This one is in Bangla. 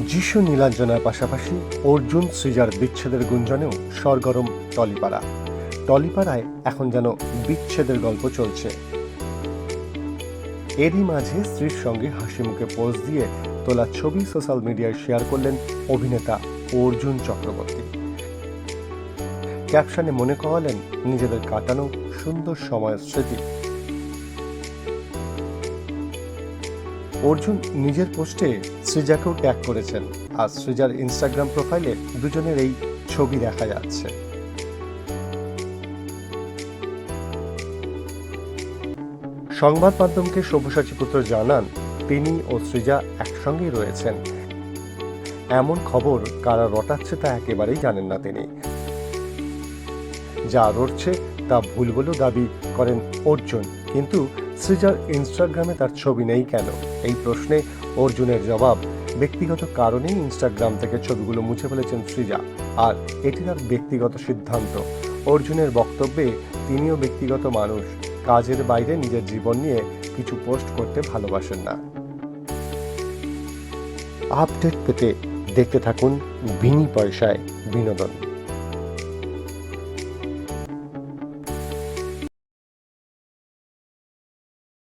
যিশু নীলাঞ্জনার পাশাপাশি অর্জুন, সৃজার বিচ্ছেদের গুঞ্জনেও সরগরম টলিপাড়া। টলিপাড়ায় এখন যেন বিচ্ছেদের গল্প চলছে। এরই মাঝে স্ত্রীর সঙ্গে হাসি মুখে পোজ দিয়ে তোলা ছবি সোশ্যাল মিডিয়ায় শেয়ার করলেন অভিনেতা অর্জুন চক্রবর্তী। ক্যাপশনে মনে করালেন, নিজেদের কাটানো সুন্দর সময়ের স্মৃতি। অর্জুন নিজের পোস্টে সৃজাকেও ট্যাগ করেছেন। আর সৃজার ইনস্টাগ্রাম প্রোফাইলে দুজনের এই ছবি দেখা যাচ্ছে। সংবাদ মাধ্যমকে সব্যসাচী পুত্র জানান, তিনি ও সৃজা একসঙ্গেই রয়েছেন। এমন খবর কারা রটাচ্ছে তা একেবারেই জানেন না তিনি। যা রটছে তা ভুল বলেও দাবি করেন অর্জুন। কিন্তু সৃজার ইনস্টাগ্রামে তার ছবি নেই কেন? এই প্রশ্নে অর্জুনের জবাব, ব্যক্তিগত কারণেই ইনস্টাগ্রাম থেকে ছবিগুলো মুছে ফেলেছেন সৃজা, আর এটি তার ব্যক্তিগত সিদ্ধান্ত। অর্জুনের বক্তব্যে তিনিও ব্যক্তিগত মানুষ, কাজের বাইরে নিজের জীবন নিয়ে কিছু পোস্ট করতে ভালোবাসেন না। আপডেট পেতে দেখতে থাকুন বিনি পয়সায় বিনোদন।